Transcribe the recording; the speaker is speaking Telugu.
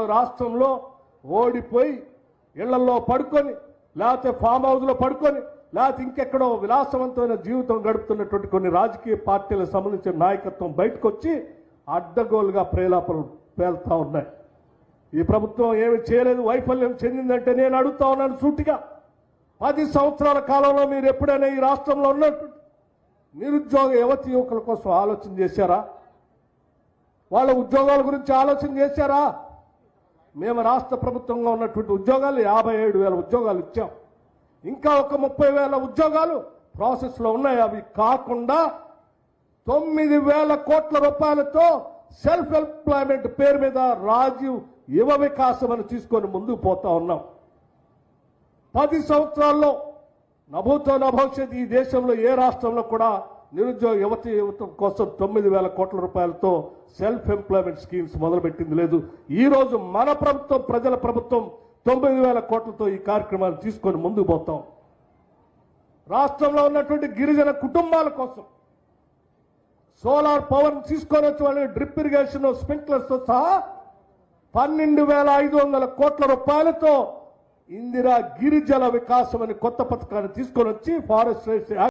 రాష్ట్రంలో ఓడిపోయి ఇళ్ళలో పడుకొని లేకపోతే ఫామ్ హౌస్లో పడుకొని లేకపోతే ఇంకెక్కడో విలాసవంతమైన జీవితం గడుపుతున్నటువంటి కొన్ని రాజకీయ పార్టీలకు సంబంధించిన నాయకత్వం బయటకు వచ్చి అడ్డగోలుగా ప్రేలాపలు పేలుతా ఉన్నాయి. ఈ ప్రభుత్వం ఏమి చేయలేదు వైఫల్యం చెందిందంటే నేను అడుగుతా ఉన్నాను సూటిగా. పది సంవత్సరాల కాలంలో మీరు ఎప్పుడైనా ఈ రాష్ట్రంలో ఉన్నట్టు నిరుద్యోగ యువతి యువకుల కోసం ఆలోచన చేశారా? వాళ్ళ ఉద్యోగాల గురించి ఆలోచన చేశారా? మేము రాష్ట్ర ప్రభుత్వంగా ఉన్నటువంటి ఉద్యోగాలు యాభై ఏడు వేల ఉద్యోగాలు ఇచ్చాం. ఇంకా ఒక ముప్పై వేల ఉద్యోగాలు ప్రాసెస్లో ఉన్నాయి. అవి కాకుండా తొమ్మిది వేల కోట్ల రూపాయలతో సెల్ఫ్ ఎంప్లాయ్మెంట్ పేరు మీద రాజీవ్ యువ వికాసం అని తీసుకొని ముందుకు పోతా ఉన్నాం. పది సంవత్సరాల్లో నభూతో నభవిష్యత్ ఈ దేశంలో ఏ రాష్ట్రంలో కూడా నిరుద్యోగ యువతి యువత కోసం తొమ్మిది వేల కోట్ల రూపాయలతో సెల్ఫ్ ఎంప్లాయ్మెంట్ స్కీమ్స్ మొదలుపెట్టింది లేదు. ఈ రోజు మన ప్రభుత్వం ప్రజల ప్రభుత్వం తొమ్మిది వేల కోట్లతో ఈ కార్యక్రమాన్ని తీసుకొని ముందుకు పోతాం. రాష్ట్రంలో ఉన్నటువంటి గిరిజన కుటుంబాల కోసం సోలార్ పవర్ తీసుకొని వచ్చి వాళ్ళకి డ్రిప్ ఇరిగేషన్ స్ప్రింక్లర్స్తో సహా పన్నెండు వేల ఐదు వందల కోట్ల రూపాయలతో ఇందిరా గిరిజల వికాసం అని కొత్త పథకాన్ని తీసుకొని వచ్చి ఫారెస్ట్